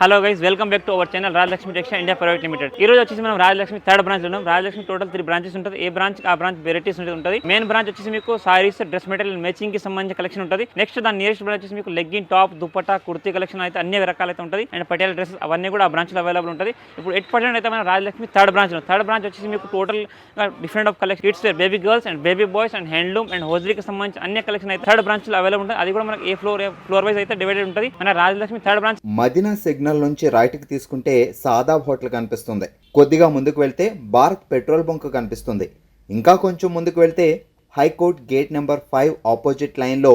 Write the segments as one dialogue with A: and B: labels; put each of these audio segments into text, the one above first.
A: Hello guys welcome back to our channel Rajalakshmi textile India private limited. ఈ రోజు వచ్చేసి మనం రాజలక్ష్మి థర్డ్ బ్రాంచ్లో ఉన్నాం. రాజలక్ష్మి టోటల్ త్రీ బ్రాంచెస్ ఉంటుంది. ఏ బ్రాంచ్ ఆ బ్రాంచ్ వెరైటీస్ ఉంటుంది. మెయిన్ బ్రాంచ్ వచ్చేసి మీకు సారీస్ డ్రెస్ మెటీరియల్ మ్యాచింగ్కి సంబంధించిన కలెక్షన్ ఉంటుంది. నెక్స్ట్ దాని నియరెస్ట్ బ్రాంచ్ వచ్చేసి మీకు legging top dupatta kurti collection అయితే అన్ని రకాలైతే ఉంటుంది. అండ్ పటేల్ డ్రెస్సెస్ అవన్నీ కూడా ఆ బ్రాంచ్లో అవైలబుల్ ఉంటుంది. ఇప్పుడు ఎట్ పర్సెంట్ అయితే మన రాజలక్ష్మి థర్డ్ బ్రాంచ్లో థర్డ్ బ్రాంచ్ వచ్చేసి మీకు total different of collection kids baby girls and baby boys and handloom and హోజరీకి సంబంధించి అన్ని కలెక్షన్ అయితే థర్డ్ బ్రాంచ్లో అవైలబుల్ ఉంటుంది. అది కూడా మనకి ఏ ఫ్లోర్ ఫ్లోర్ వైజ్ అయితే డివైడెడ్ ఉంటుంది. మన Rajalakshmi third branch
B: Madina signal నుంచి రైట్కి తీసుకుంటే సాదాబ్ హోటల్ కనిపిస్తుంది. కొద్దిగా ముందుకు వెళ్తే భారత్ పెట్రోల్ బంక్ కనిపిస్తుంది. ఇంకా కొంచెం ముందుకు వెళ్తే high court gate number five opposite లైన్లో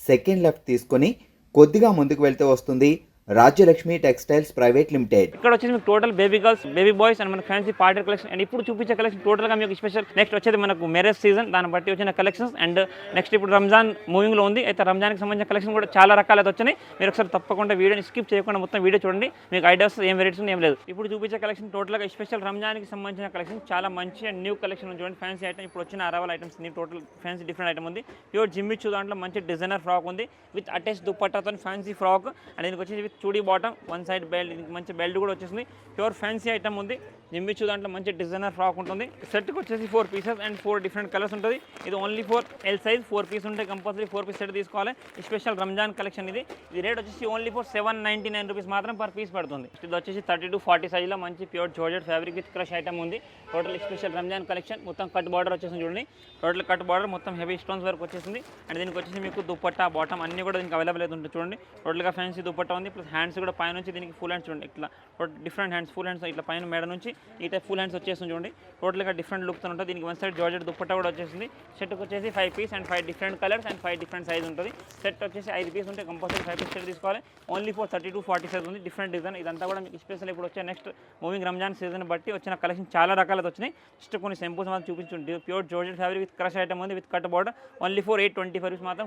B: సెకండ్ లెఫ్ట్ తీసుకొని కొద్దిగా ముందుకు వెళ్తే వస్తుంది రాజ్యలక్ష్మి టెక్స్టైల్స్ ప్రైవేట్ లిమిటెడ్.
A: ఇక్కడ వచ్చేసి మీకు total baby girls baby boys and మన ఫ్యాన్సీ పార్టీ కలెక్షన్ అండ్ ఇప్పుడు చూపించే కలెక్షన్ టోటల్గా మీకు స్పెషల్ నెక్స్ట్ వచ్చేది మనకు మ్యారేజ్ సీజన్. దాన్ని బట్టి వచ్చిన కలెక్షన్స్ అండ్ నెక్స్ట్ ఇప్పుడు రంజాన్ మూవింగ్లో ఉంది. అయితే రంజాన్కి సంబంధించిన కలెక్షన్ కూడా చాలా రకాలు అయితే వచ్చినాయి. మీరు ఒకసారి తప్పకుండా వీడియోని స్కిప్ చేయకుండా మొత్తం వీడియో చూడండి. మీకు ఐడియాస్ ఏం వెరైటీస్ ఏం లేదు. ఇప్పుడు చూపించే కలెక్షన్ టోటల్గా స్పెషల్ రంజాన్కి సంబంధించిన కలెక్షన్. చాలా మంచి అండ్ న్యూ కలెక్షన్ చూడండి ఫ్యాన్సీ ఐటమ్. ఇప్పుడు వచ్చిన arrival items total fancy different item ఉంది. ప్యూర్ జిమ్మిచ్చు దాంట్లో మంచి డిజైనర్ ఫ్రాక్ ఉంది. విత్ అటాచ్ దుప్పట్టాతో ఫ్యాన్సీ ఫ్రాక్. అండ్ దీనికి వచ్చేసి విత్ చూడీ బాటమ్ వన్ సైడ్ బెల్ట్ మంచి బెల్ట్ కూడా వచ్చేసింది. ప్యూర్ ఫ్యాన్సీ ఐటమ్ ఉంది. జిమ్మిచ్చు దాంట్లో మంచి డిజైనర్ ఫ్రాక్ ఉంటుంది. సెట్కి వచ్చేసి four pieces and four different colours ఉంటుంది. ఇది only four L size four piece ఉంటే కంపల్సరీ ఫోర్ పీస్ సెట్ తీసుకోవాలి. స్పెషల్ రంజాన్ కలెక్షన్ ఇది. ఇది రేట్ వచ్చేసి only four seven ninety nine rupees మాత్రం పర్ పీస్ పడుతుంది. ఇది వచ్చేసి థర్టీ టు ఫార్టీ సైజ్లో మంచి pure georgette fabric with crush item ఉంది. టోటల్ స్పెషల్ రంజాన్ కలెక్షన్ మొత్తం కట్ బార్డర్ వచ్చేసింది చూడండి. టోటల్ కట్ బార్డర్ మొత్తం హెవీ స్టోన్స్ వరకు వచ్చేసింది. అండ్ దీనికి వచ్చేసి మీకు దుప్పట్టా బాటమ్ అన్ని కూడా దీనికి అవైలబుల్ అయితే ఉంటుంది చూడండి. టోటల్గా ఫ్యాన్సీ దుప్పట్టా ఉంది. ప్లస్ హ్యాండ్స్ కూడా పైన నుంచి దీనికి ఫుల్ హ్యాండ్స్ చూడండి. ఇట్లా డిఫరెంట్ హ్యాండ్స్ ఫుల్ హ్యాండ్స్ ఇట్లా పైన మేడ నుంచి ఈ టైప్ ఫుల్ హ్యాండ్స్ వచ్చేస్తుంది చూడండి. టోటల్గా డిఫరెంట్ లుక్తో ఉంటుంది. దీనికి వన్ సైడ్ జార్జెట్ దుప్పట్టా కూడా వచ్చేసింది. సెట్కి వచ్చేసి five piece and five different colours and five different size ఉంటుంది. సెట్ వచ్చేసి ఐదు పీస్ ఉంటే కంపల్సరీ ఫైవ్ పీస్ సెట్ తీసుకోవాలి. Only four thirty to forty size ఉంది. డిఫరెంట్ డిజైన్ ఇదంతా కూడా మీకు స్పెషల్ ఇప్పుడు వచ్చే నెక్స్ట్ మూవింగ్ రంజాన్ సీజన్ బట్టి వచ్చిన కలెక్షన్ చాలా రకాలతో వచ్చినాయి. జస్ట్ కొన్ని సింపుల్స్ మాత్రం చూపించండి. Pure georgette fabric with crush item ఉంది with cut border only four eight twenty five మాత్రం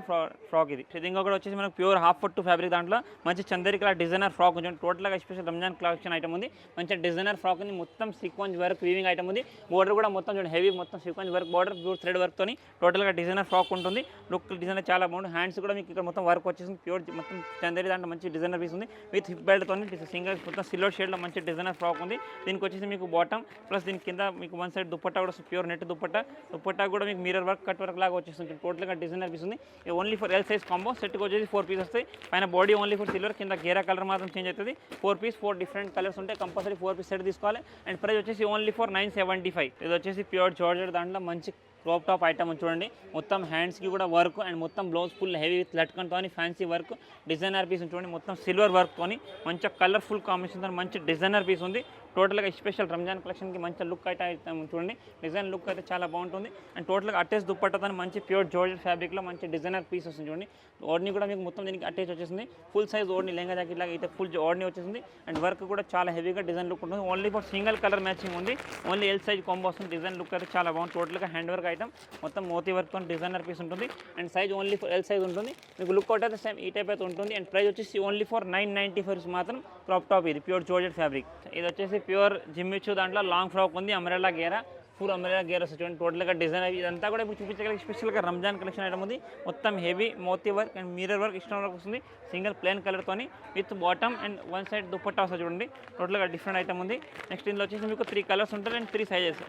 A: ఫ్రాక్ ఇది. ఇంకొకటి వచ్చేసి మనకు ప్యూర్ హాఫ్ ఫుట్ ఫ్యాబ్రిక్ దాంట్లో. మంచి చందరికల డిజైనర్ ఫ్రాక్ కొంచెం టోటల్గా స్పెషల్ రంజాన్ కలెక్షన్ ఐటమ్ ఉంది. మంచి డిజైనర్ ఫ్రాక్ ఉంది. మొత్తం సీక్వెన్స్ వర్క్ వీవింగ్ ఐటమ్ ఉంది. బోర్డర్ కూడా మొత్తం చూడండి హెవీ మొత్తం sequence work border pure thread work తోని టోటల్గా డిజైనర్ ఫ్రాక్ ఉంటుంది. లుక్ డిజైనర్ చాలా బాగుంది హ్యాండ్స్ కూడా మీకు ఇక్కడ మొత్తం వర్క్ వచ్చేసింది. ప్యూర్ మొత్తం చందరి దాంట్లో మంచి డిజైనర్ పీస్ ఉంది. విత్ హిప్ బెల్ట్ తోని సింగల్ మొత్తం సిల్వర్ షేడ్లో మంచి డిజైనర్ ఫ్రాక్ ఉంది. దీనికి వచ్చేసి మీకు బాటమ్ ప్లస్ దీని కింద మీకు వన్ సైడ్ దుప్పట్టా కూడా ప్యూర్ నెట్ దుప్పట్టా. దుప్పట్టా కూడా మీకు మీరర్ వర్క్ కట్ వర్క్ లాగా వచ్చేస్తుంది. టోటల్గా డిజైనర్ పీస్ ఉంది. Only for L size combo సెట్కి వచ్చేసి ఫోర్ పీస్ వస్తాయి. పైన బాడీ ఓన్లీ ఫర్ సిల్వర్ కింద గేర్ కలర్ మాత్రం చేంజ్ అవుతుంది. Four piece four different colours ఉంటాయి కంపల్సరీ ఫోర్ పీస్ సెట్ తీసుకోవాలి. అండ్ ప్రైస్ వచ్చేసి only four nine seventy five ఇది వచ్చేసి ప్యూర్ జార్జెట్ దాంట్లో మంచి క్రాప్ టాప్ ఐటమ్ చూడండి. మొత్తం హ్యాండ్స్కి కూడా వర్క్ అండ్ మొత్తం బ్లౌజ్ ఫుల్ హెవీ విత్ లట్కన్తో ఫ్యాన్సీ వర్క్ డిజైనర్ పీస్ చూడండి. మొత్తం సిల్వర్ వర్క్తో మంచి కలర్ఫుల్ కాంబినేషన్తో మంచి డిజైనర్ పీస్ ఉంది. టోటల్గా స్పెషల్ రంజాన్ కలెక్షన్కి మంచి లుక్ అయితే చూడండి. డిజైన్ లుక్ అయితే చాలా బాగుంటుంది. అండ్ టోటల్గా అటాచ్ దుప్పట్టతో మంచి ప్యూర్ జోర్జెట్ ఫ్యాబ్రిక్లో మంచి డిజైనర్ పీస్ వస్తుంది చూడండి. ఓడ్ని కూడా మీకు మొత్తం దీనికి అటాచ్ వచ్చేసింది. ఫుల్ సైజ్ ఓడిని లెంగా జాకెట్ లాగా అయితే ఫుల్ ఓడిని వచ్చేసింది. అండ్ వర్క్ కూడా చాలా హెవీగా డిజైన్ లుక్ ఉంటుంది. Only for single colour matching ఉంది. ఓన్లీ ఎల్ సైజ్ కాంబో వస్తుంది. డిజైన్ లుక్ అయితే చాలా బాగుంది. టోటల్గా హ్యాండ్ వర్క్ ఐటమ్ మొత్తం మోతీ వర్క్తో డిజైనర్ పీస్ ఉంటుంది. And size only for L size ఉంటుంది. మీకు లుక్ అవుట్ అయితే సేమ్ ఈ టైప్ అయితే ఉంటుంది. అండ్ ప్రైస్ వచ్చేసి only for nine ninety five మాత్రం క్రాప్ టాప్ ఇది. ప్యూర్ జోర్జెట్ ఫ్యాబ్రిక్ ఇది వచ్చేసి ప్యూర్ జిమ్మిచ్చు దాంట్లో లాంగ్ ఫ్రాక్ ఉంది అంబ్రెల్లా గేరా. ఫుల్ అమరేలా గేర్ వస్తుంది. టోటల్గా డిజైన్ అవి ఇదంతా కూడా ఇప్పుడు చూపించగలిగే స్పెషల్గా రంజాన్ కలెక్షన్ ఐటమ్ ఉంది. మొత్తం హెవీ మోతీ వర్క్ అండ్ మిరర్ వర్క్ ఇష్టం వర్క్ వస్తుంది. Single plain కలర్తోని with bottom and one side dupatta వస్తుంది చూడండి. టోటల్గా డిఫరెంట్ ఐటమ్ ఉంది. నెక్స్ట్ ఇందులో వచ్చేసి మీకు త్రీ కలర్స్ uh, ఉంటుంది and three sizes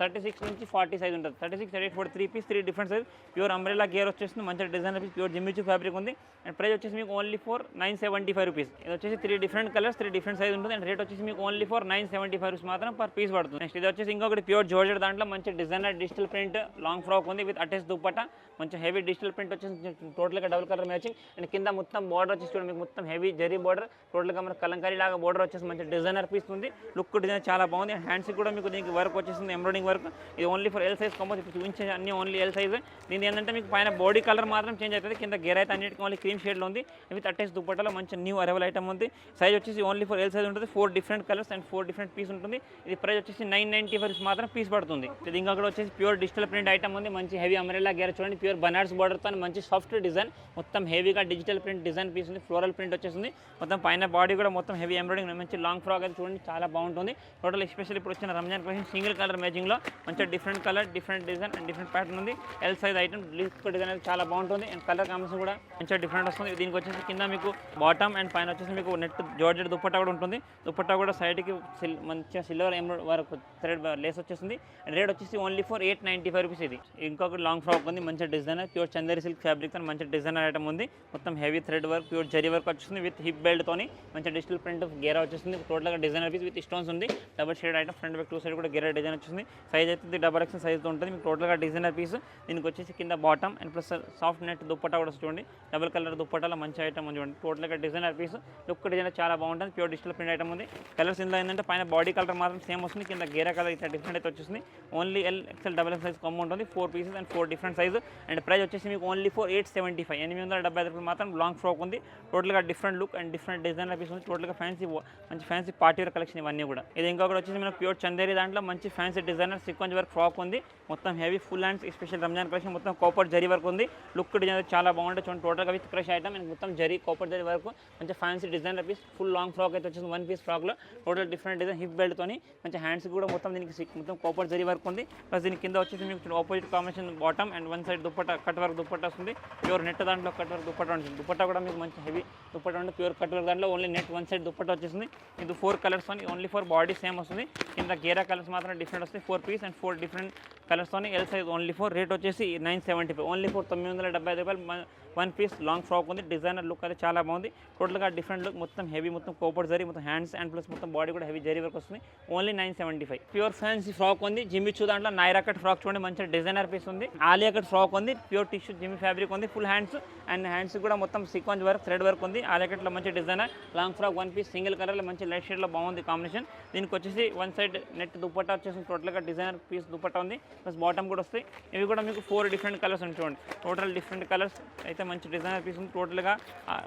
A: thirty six నుంచి ఫార్టీ సైజ్ ఉంటుంది. Thirty six thirty four three piece three different size pure umbrella gear వచ్చేస్తుంది. మంచి design piece pure Jimmy Choo fabric ఉంది. అండ్ ప్రైస్ వచ్చేసి మీకు only four nine seventy five rupees ఇది వచ్చేసి three different colours three different size ఉంటుంది. And rate వచ్చేసి మీకు only four nine seventy five rupees మాత్రం పర్ పీస్ పడుతుంది. నెక్స్ట్ ఇది వచ్చేసి ఇంకొకటి ప్యూర్ జోర్జెట్ దాంట్లో మంచి designer digital print long frock ఉంది విత్ అటాచ్ దుప్పట మంచి హెవీ డిజిటల్ ప్రింట్ వచ్చేసి టోటల్గా డబుల్ కలర్ మ్యాచింగ్ అండ్ కింద మొత్తం బార్డర్ వచ్చేసి చూడండి మీకు మొత్తం హెవీ జరీ బార్డర్ టోటల్గా మనకు కలంకారీ లాగా బార్డర్ వచ్చేసి మంచి డిజైనర్ పీస్ ఉంది. లుక్ డిజైన్ చాలా బాగుంది. అండ్ హ్యాండ్స్ కూడా మీకు దీనికి వర్క్ వచ్చేసింది ఎంబ్రాయిడింగ్ వర్క్ ఇది only for L size compose ఇప్పుడు చూపించే అన్ని ఓన్లీ ఎల్ సైజ్ దీని ఏంటంటే మీకు పైన బాడీ కలర్ మాత్రం చేంజ్ అవుతుంది. కింద గేర్ అయితే అన్నిటికీ ఓన్లీ క్రీమ్ షేడ్లో ఉంది. విత్ అటాచ్ దుప్పటలో మంచి న్యూ అరైవల్ ఐటమ్ ఉంది. సైజ్ వచ్చేసి ఓన్లీ ఫర్ ఎల్ సైజ్ ఉంటుంది. Four different colours and four different piece ఉంటుంది. ఇది ప్రైస్ వచ్చేసి నైన్ నైంటీ ఫైవ్ మాత్రం పీస్ పడుతుంది. ఇది ఇంకా కూడా వచ్చేసి ప్యూర్ డిజిటల్ ప్రింట్ ఐటమ్ ఉంది. మంచి హెవీ అమరేలా గేర్ చూడండి. ప్యూర్ బనార్స్ బార్డర్తో మంచి సాఫ్ట్ డిజైన్ మొత్తం హెవీగా డిజిటల్ ప్రింట్ డిజైన్ పీస్ ఉంది. ఫ్లోరల్ ప్రింట్ వచ్చేసింది. మొత్తం పైన బాడీ కూడా మొత్తం హెవీ ఎంబ్రాయిడింగ్ మంచి లాంగ్ ఫ్రాక్ అయితే చూడండి. చాలా బాగుంటుంది. టోటల్ ఎస్పెషల్ ఇప్పుడు వచ్చిన రంజాన్ కోసం సింగిల్ కలర్ మ్యాచింగ్లో మంచి different colour different design and different pattern ఉంది. L size item look design అయితే చాలా బాగుంటుంది. అండ్ కలర్ కాంబినేషన్ కూడా మంచిగా డిఫరెంట్ వస్తుంది. దీనికి వచ్చేసి కింద మీకు బాటమ్ అండ్ పైన వచ్చేసి మీకు నెట్ జార్జెట్ దుప్పట్టా కూడా ఉంటుంది. దుప్పట్టా కూడా సైడ్కి సిల్ మంచిగా సిల్వర్ ఎంబ్రాయిడ్ వరకు థ్రెడ్ లేస్ వచ్చేసింది. రేట్ వచ్చేసి only for eight ninety five rupees ఇది. ఇంకొక లాంగ్ ఫ్రాక్ ఉంది మంచి డిజైనర్ ప్యూర్ చందేరి సిల్క్ ఫ్యాబ్రిక్తో మంచి డిజైనర్ ఐటమ్ ఉంది. మొత్తం heavy thread work pure zari work వచ్చేసింది విత్ హిప్ బెల్ట్ తోని మంచి డిజిటల్ ప్రింట్ గేరా వచ్చేసింది టోటల్గా డిజైనర్ పీస్ విత్ స్టోన్స్ ఉంది. Double shade item front back two side కూడా గేరా డిజైన్ వచ్చింది సైజ్ అయితే డబల్ ఎక్స్ సైజ్ ఉంటుంది. మీకు టోటల్గా డిజైనర్ పీస్ దీనికి వచ్చేసి కింద bottom and plus soft net dupatta కూడా చూడండి. డబల్ కలర్ దుప్పటాలో మంచి ఐటమ్ ఉంది చూడండి. టోటల్గా డిజైనర్ పీస్ లుక్ డిజైన్ చాలా బాగుంటుంది. ప్యూర్ డిజిటల్ ప్రింట్ ఐటమ్ ఉంది. కలర్స్ ఇందులో ఏంటంటే పైన బాడీ కలర్ మాత్రం సేమ్ వస్తుంది. కింద గేరా కలర్ అయితే డిఫరెంట్ అయితే వచ్చేసింది only L XL double X size కమ్మ ఉంటుంది. Four pieces and four different size and price వచ్చేసి మీకు only four eight seventy five ఎనిమిది వందల డెబ్బై ఐదు రూపాయలు మాత్రం లాంగ్ ఫ్రాక్ ఉంది. టోటల్గా different look and different design piece ఉంది. టోటల్గా ఫ్యాన్సీ మంచి ఫ్యాన్సీ పార్టీ వేర్ కలెక్షన్ ఇవన్నీ కూడా. ఇది ఇంకొకటి వచ్చేసి మనకు ప్యూర్ చందేరి దాంట్లో మంచి fancy designer sequence work frock ఉంది. మొత్తం heavy full hands special Ramzan collection మొత్తం కోపర్ జరీ వర్క్ ఉంది. లుక్ డిజైన్ చాలా బాగుంటుంది. చూడండి టోటల్గా విత్ క్రష్ ఐటమ్ అండ్ మొత్తం జరీ కోపర్ జరీ వర్క్ మంచి fancy designer piece full long frock అయితే వచ్చేసి one piece ఫ్రాక్లో total different design hip belt మంచి హ్యాండ్స్ కూడా మొత్తం దీనికి మొత్తం కోపర్ జరీ వర్క్ ఉంది. ప్లస్ దీని కింద వచ్చేసి మీకు opposite combination bottom and one side dupatta cut work dupatta వస్తుంది. ప్యూర్ నెట్ దాంట్లో కట్ వర్క్ దుప్పట ఉంటుంది. దుప్పట కూడా మీకు మంచి హెవీ దుప్పట ఉంటుంది. ప్యూర్ కట్ వర్క్ దాంట్లో only net one side dupatta వచ్చేసింది. ఇది ఫోర్ కలర్స్ అని ఓన్లీ ఫోర్ బాడీ సేమ్ వస్తుంది. కింద గేరా కలర్స్ మాత్రం డిఫరెంట్ వస్తుంది four piece and four different కలర్స్తోని L size only four rate వచ్చేసి nine seventy five only four తొమ్మిది వందల డెబ్బై ఐదు రూపాయలు. వన్ పీస్ లాంగ్ ఫ్రాక్ ఉంది. డిజైనర్ లుక్ అయితే చాలా బాగుంది. టోటల్గా డిఫరెంట్ లుక్ మొత్తం హెవీ మొత్తం కోపర్ జరీ మొత్తం హ్యాండ్స్ అండ్ ప్లస్ మొత్తం బాడీ కూడా హెవీ జరీ వర్క్ వస్తుంది. Only nine seventy five pure fancy frock ఉంది. జిమ్మి చూ దాంట్లో నైరా కట్ ఫ్రాక్ చూడండి. మంచి డిజైనర్ పీస్ ఉంది. ఆలియా కట్ ఫ్రాక్ ఉంది. ప్యూర్ టిష్యూ జిమ్మి ఫ్యాబ్రిక్ ఉంది. ఫుల్ హ్యాండ్స్ అండ్ హ్యాండ్స్ కూడా మొత్తం సీక్వెన్స్ వర్క్ థ్రెడ్ వర్క్ ఉంది. ఆలియా కట్లో మంచి designer long frock one piece single కలర్లో మంచి లైట్ షేడ్లో బాగుంది కాంబినేషన్ దీనికి వచ్చేసి వన్ సైడ్ నెట్ దుప్పట్టా వచ్చేసి టోటల్గా డిజైనర్ పీస్ దుప్పట్టా ఉంది. ప్లస్ బాటమ్ కూడా వస్తాయి. ఇవి కూడా మీకు ఫోర్ డిఫరెంట్ కలర్స్ ఉంటాయి చూడండి. టోటల్ డిఫరెంట్ కలర్స్ అయితే మంచి డిజైనర్ పీస్ ఉంది టోటల్గా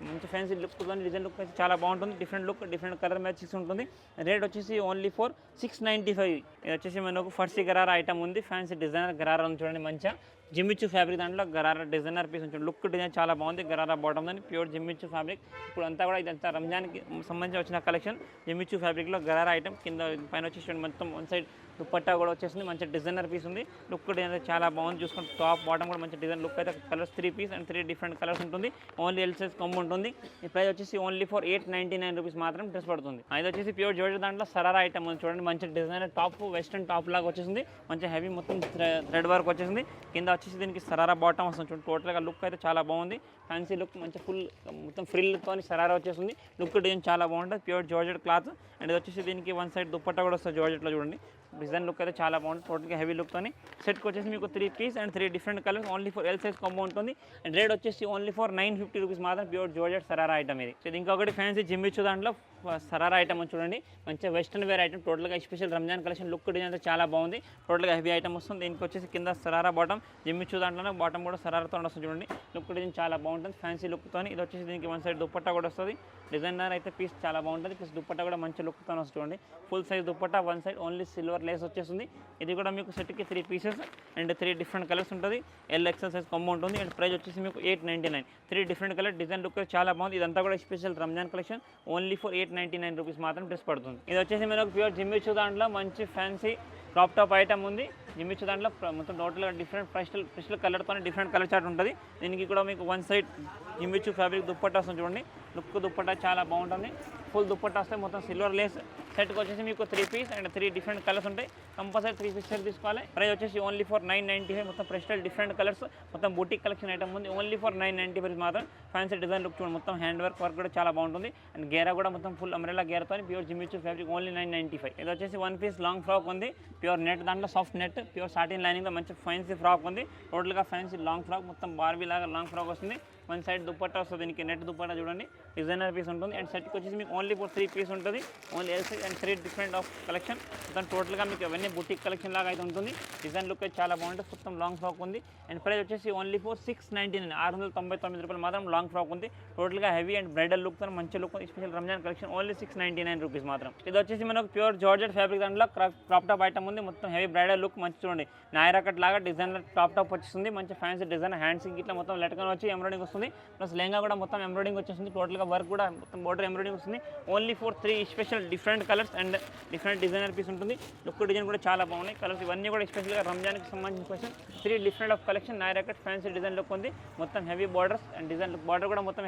A: మంచి ఫ్యాన్సీ లుక్ డిజైన్ లుక్ అయితే చాలా బాగుంటుంది. Different look different colour matches ఉంటుంది. రేట్ వచ్చేసి only four six ninety five ఇది వచ్చేసి మనకు ఫర్సీ గరారా ఐటమ్ ఉంది. ఫ్యాన్సీ డిజైనర్ గరారా ఉంది చూడండి మంచిగా. జిమ్మిచ్చు ఫ్యాబ్రిక్ దాంట్లో గరారా డిజైనర్ పీస్ ఉంటుంది లుక్ డిజైన్ చాలా బాగుంది. గరారా బాటమ్ దాన్ని ప్యూర్ జిమ్మిచ్చు ఫ్యాబ్రిక్ ఇప్పుడు అంతా కూడా ఇదంతా రంజాన్కి సంబంధించి వచ్చిన కలెక్షన్ జిమ్మిచ్చు ఫ్యాబ్రిక్లో గరారా ఐటమ్ కింద పైన వచ్చేసి చూడండి మొత్తం వన్ సైడ్ దుప్పట్టా కూడా వచ్చేసింది. మంచి డిజైనర్ పీస్ ఉంది. లుక్ కూడా చాలా బాగుంది. చూసుకుంటే టాప్ బాటమ్ కూడా మంచి డిజైన్ లుక్ అయితే. Colours three piece and three different colours ఉంటుంది. ఓన్లీ ఎల్ సైజ్ కొమ్ము ఉంటుంది. ఈ ప్రైస్ వచ్చేసి only for eight ninety nine rupees మాత్రం డ్రెస్ పడుతుంది. అది వచ్చేసి ప్యూర్ జోడి దాంట్లో సరారా ఐటమ్ ఉంది చూడండి. మంచి డిజైనర్ టాప్ వెస్టర్న్ టాప్ లాగా వచ్చేసింది. మంచి హెవీ మొత్తం థ్రెడ్ వర్క్ వచ్చేసింది. కింద వచ్చేసి దీనికి సరారా బాటమ్ వస్తుంది చూడండి. టోటల్గా లుక్ అయితే చాలా బాగుంది. ఫ్యాన్సీ లుక్ మంచి ఫుల్ మొత్తం ఫ్రిల్తో సరారా వచ్చేసింది లుక్ డిజైన్ చాలా బాగుంటుంది. ప్యూర్ జార్జెట్ క్లాత్ అండ్ ఇది వచ్చేసి దీనికి వన్ సైడ్ దుప్పట్టా కూడా వస్తుంది జార్జెట్లో చూడండి. డిజైన్ లుక్ అయితే చాలా బాగుంటుంది టోటల్గా హెవీ లుక్తోని సెట్కి వచ్చేసి మీకు three piece and three different colours only for L size combo ఉంటుంది. అండ్ రేట్ వచ్చేసి only for nine fifty rupees మాత్రం ప్యూర్ జోర్జెట్ సరారా ఐటమ్ ఇది. ఇది ఇంకొకటి ఫ్యాన్సీ జిమ్మిచ్చు దాంట్లో. సరారా ఐటమ్ చూడండి. మంచిగా వెస్ట్రన్ వేర్ ఐటమ్ టోటల్గా special Ramzan collection look design అయితే చాలా బాగుంది. టోటల్గా హెవీ ఐటమ్ వస్తుంది. దీనికి వచ్చేసి కింద సరారా బాటమ్ జిమ్మిచ్చు దాంట్లోనే బాటమ్ కూడా సరారాతో వస్తుంది చూడండి. లుక్ డిజైన్ చాలా బాగుంటుంది. ఫ్యాన్సీ లుక్తో ఇది వచ్చేసి దీనికి వన్ సైడ్ దుప్పట్టా కూడా వస్తుంది. డిజైనర్ అయితే పీస్ చాలా బాగుంటుంది. ప్లస్ దుప్పట్టా కూడా మంచి లుక్తో వస్తుంది చూడండి. Full size dupatta one side only silver lace వచ్చేస్తుంది. ఇది కూడా మీకు సెట్కి three pieces and three different colours ఉంటుంది. ఎల్ ఎక్సెల్ సైజ్ కొమ్మ ఉంటుంది. అండ్ ప్రైస్ వచ్చేసి మీకు eight ninety nine three different colour design look చాలా బాగుంది. ఇదంతా కూడా special Ramzan collection only for eight ninety nine rupees మాత్రం డ్రెస్ పడుతుంది. ఇది వచ్చేసి మనకు ప్యూర్ జిమ్మిచ్చు దాంట్లో మంచి ఫ్యాన్సీ క్రాప్ టాప్ ఐటమ్ ఉంది. జిమ్మిచ్చు దాంట్లో మొత్తం టోటల్గా డిఫరెంట్ ఫ్రెష్ ఫ్రెష్ కలర్తో డిఫరెంట్ కలర్ చార్ట్ ఉంటుంది. దీనికి కూడా మీకు one side Jimmy Choo fabric dupatta వస్తుంది చూడండి. లుక్ దుప్పట్టా చాలా బాగుంటుంది. ఫుల్ దుప్పట్టా వస్తే మొత్తం సిల్వర్ లేస్ సెట్కి వచ్చేసి మీకు three piece and three different colours ఉంటాయి. కంపల్సరీ త్రీ పీస్ సెట్ తీసుకోవాలి. ప్రైస్ వచ్చేసి only for nine ninety five మొత్తం ప్రెస్టల్ డిఫరెంట్ కలర్స్ మొత్తం బూటిక్ కలెక్షన్ ఐటమ్ ఉంది. Only for nine ninety five మాత్రం ఫ్యాన్సీ డిజైన్ లుక్ చూడండి. మొత్తం హ్యాండ్ వర్క్ వర్క్ కూడా చాలా బాగుంటుంది. అండ్ గేరా కూడా మొత్తం full umbrella గేరతో pure Jimmy Choo fabric only nine ninety five ఇది వచ్చేసి వన్ పీస్ లాంగ్ ఫ్రాక్ ఉంది. ప్యూర్ నెట్ దాంట్లో సాఫ్ట్ నెట్ ప్యూర్ సాటిన్ లైనింగ్లో మంచి ఫ్యాన్సీ ఫ్రాక్ ఉంది. టోటల్గా ఫ్యాన్సీ లాంగ్ ఫ్రాక్ మొత్తం బార్బీ లాగా లాంగ్ ఫ్రాక్ వస్తుంది. వన్ సైడ్ దుప్పట్టా వస్తుంది దీనికి నెట్ దుప్పట్టా చూడండి. డిజైనర్ పీస్ ఉంటుంది. అండ్ సెట్కి వచ్చేసి మీకు ఓన్లీ ఫోర్ త్రీ పీస్ ఉంటుంది. Only L size and three different of collection మొత్తం టోటల్గా మీకు అవన్నీ బుటిక్ కలెక్షన్ లాగా అయితే ఉంటుంది. డిజైన్ లుక్ అయితే చాలా బాగుంటుంది. మొత్తం లాంగ్ ఫ్రాక్ ఉంది. అండ్ ప్రైస్ వచ్చేసి only four six ninety nine ఆరు వందల తొంభై తొమ్మిది రూపాయలు మాత్రం లాంగ్ ఫ్రాక్ ఉంది. టోటల్గా హెవీ అండ్ బ్రైడల్ లుక్తో మంచి look special Ramzan collection only six ninety nine rupees మాత్రం. ఇది వచ్చేసి మనకు ప్యూర్ జార్జెట్ ఫ్యాబ్రిక్ దాంట్లో క్రాప్ టాప్ ఐటమ్ ఉంది. మొత్తం హెవీ బ్రైడల్ లుక్ మంచి చూడండి. నాయరా కట్ లాగా డిజైన్ టాప్ టాప్ వచ్చేస్తుంది. మంచి ఫ్యాన్సీ డిజైన్ హ్యాండ్స్ ఇట్లా మొత్తం లెట్కన్ వచ్చి ఎంబ్రాయిడింగ్ వస్తుంది. ప్లస్ లెహంగా కూడా మొత్తం ఎంబ్రాయిడింగ్ వచ్చేస్తుంది. టోటల్గా వర్క్ కూడా మొత్తం బోర్డర్ ఎంబ్రాయిడింగ్ వస్తుంది. Only four three special different colours and different designer piece ఉంటుంది. లుక్ డిజైన్ కూడా చాలా బాగున్నాయి. కలర్స్ ఇవన్నీ కూడా స్పెషల్గా రంజాన్కి సంబంధించిన question three different of collection Naira cut fancy design look ఉంది. మొత్తం heavy borders and design look border కూడా మొత్తం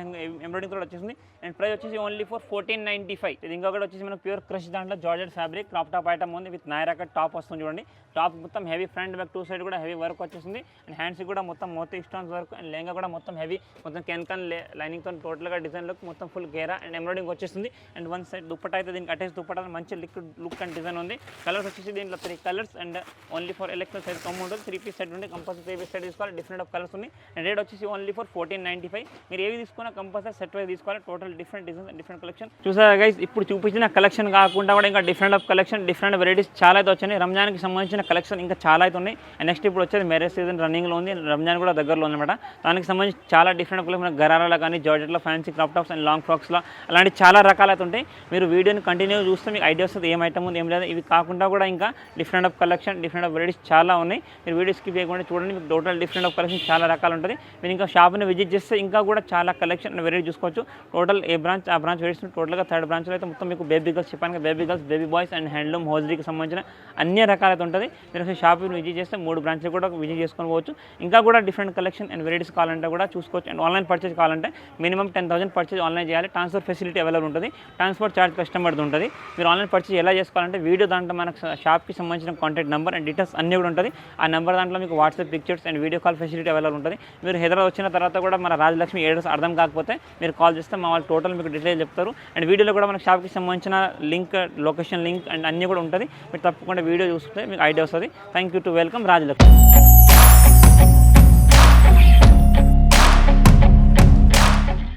A: ఎంబ్రాయిడింగ్ కూడా వచ్చేసింది. అండ్ ప్రైస్ వచ్చేసి only four fourteen ninety five ఇది ఇంకొకటి వచ్చేసి మనకు ప్యూర్ క్రష్ దాంట్లో georgette fabric crop top item ఉంది విత్ నాయరా టాప్ వస్తుంది చూడండి. టాప్ మొత్తం heavy front back two side కూడా హెవీ వర్క్ వచ్చేసింది. అండ్ హ్యాండ్స్ కూడా మొత్తం మోతీ స్టోన్స్ వర్క్ అండ్ లెహంగా కూడా మొత్తం హెవీ మొత్తం కెన్ కన్ లైనింగ్ టోటల్గా డిజైన్ మొత్తం ఫుల్ గేరా అండ్ ఎంబ్రాయిడింగ్ వచ్చేస్తుంది. అండ్ వన్ సైడ్ దుప్పట అయితే దీనికి అటాచ్ దుప్పట మంచి లిక్విడ్ లుక్ అండ్ డిజైన్ ఉంది. కలర్స్ వచ్చేసి దీంట్లో three colours and only for electoral side come ఉంటుంది. త్రీ పీస్ సెట్ ఉంది కంపల్సరీ త్రీ పీస్ సెట్ తీసుకోవాలి. డిఫరెంట్ ఆఫ్ కలర్స్ ఉంది అండ్ రేట్ వచ్చేసి only for fourteen ninety five మీరు ఏవి తీసుకున్నా కంపల్సరీ సెట్ వైజ్ తీసుకోవాలి. Total different designs different collection చూసారా గైస్ ఇప్పుడు చూపించిన కలెక్షన్ కాకుండా కూడా ఇంకా different of collection different varieties చాలా అయితే వచ్చినాయి రంజాన్కి సంబంధించిన కలెక్షన్ ఇంకా చాలా అయితే ఉన్నాయి. అండ్ నెక్స్ట్ ఇప్పుడు వచ్చేది మ్యారేజ్ సీజన్ రన్నింగ్లో ఉంది. రంజాన్ కూడా దగ్గరలో ఉందన్నమాట దానికి సంబంధించి చాలా డిఫరెంట్ కలెక్షన్ గరారాలో కానీ జార్జెట్లో fancy crop tops and long ఫ్రాక్స్లో అలాంటి చాలా రకాలు అయితే ఉంటాయి. మీరు వీడియోని కంటిన్యూ చూస్తే మీకు ఐడియా వస్తుంది ఏం ఐటమ్ ఉంది ఏం లేదు. ఇవి కాకుండా కూడా ఇంకా different of collection different of varieties చాలా ఉన్నాయి. మీరు వీడియో స్కిప్ చేయకుండా చూడండి మీకు టోటల్ డిఫరెంట్ ఆఫ్ కలెక్షన్ చాలా రకాలు ఉంటుంది మీరు ఇంకా షాప్ని విజిట్ చేస్తే ఇంకా కూడా చాలా కలెక్షన్ వెరైటీ చూసుకోవచ్చు. టోటల్ ఏ బ్రాంచ్ ఆ బ్రాంచ్ వెరైటీస్ టోటల్గా థర్డ్ బ్రాంచ్లో అయితే మొత్తం మీకు బేబీ గర్ల్స్ చెప్పాను baby girls baby boys and handloom హోజరీకి సంబంధించిన అన్ని రకాలైతే ఉంటుంది. మీరు ఒకసారి షాప్ని విజిట్ చేస్తే మూడు బ్రాంచ్లు కూడా విజిట్ చేసుకొని పోవచ్చు. ఇంకా కూడా డిఫరెంట్ కలెక్షన్ అండ్ వెరైటీస్ కావాలంటే కూడా చూసుకోవచ్చు. అండ్ ఆన్లైన్ పర్చేస్ కావాలంటే minimum ten thousand purchase online చేయాలి. ట్రాన్స్ఫర్ ఫెసిలిటీ అవైలబుల్ ఉంటుంది. ట్రాన్స్పోర్ట్ ఛార్జ్ కస్టమర్ది ఉంటుంది. మీరు ఆన్లైన్ పర్చేజ్ ఎలా చేసుకోవాలంటే వీడియో దాంట్లో మనకు షాప్కి సంబంధించిన కాంటాక్ట్ నెంబర్ అండ్ డీటెయిల్స్ అన్నీ కూడా ఉంటుంది. ఆ నెంబర్ దాంట్లో మీకు WhatsApp pictures and video call facility available ఉంటుంది. మీరు హైదరాబాద్ వచ్చిన తర్వాత కూడా మన రాజలక్ష్మి ఏడ్రెస్ అర్థం కాకపోతే మీరు కాల్ చేస్తే మా వాళ్ళు టోటల్ మీకు డీటెయిల్ చెప్తారు. అండ్ వీడియోలో కూడా మన షాప్కి సంబంధించిన లింక్ లొకేషన్ లింక్ అండ్ అన్నీ కూడా ఉంటుంది. మీరు తప్పకుండా వీడియో చూస్తే మీకు ఐడియా వస్తుంది. Thank you to welcome Rajalakshmi.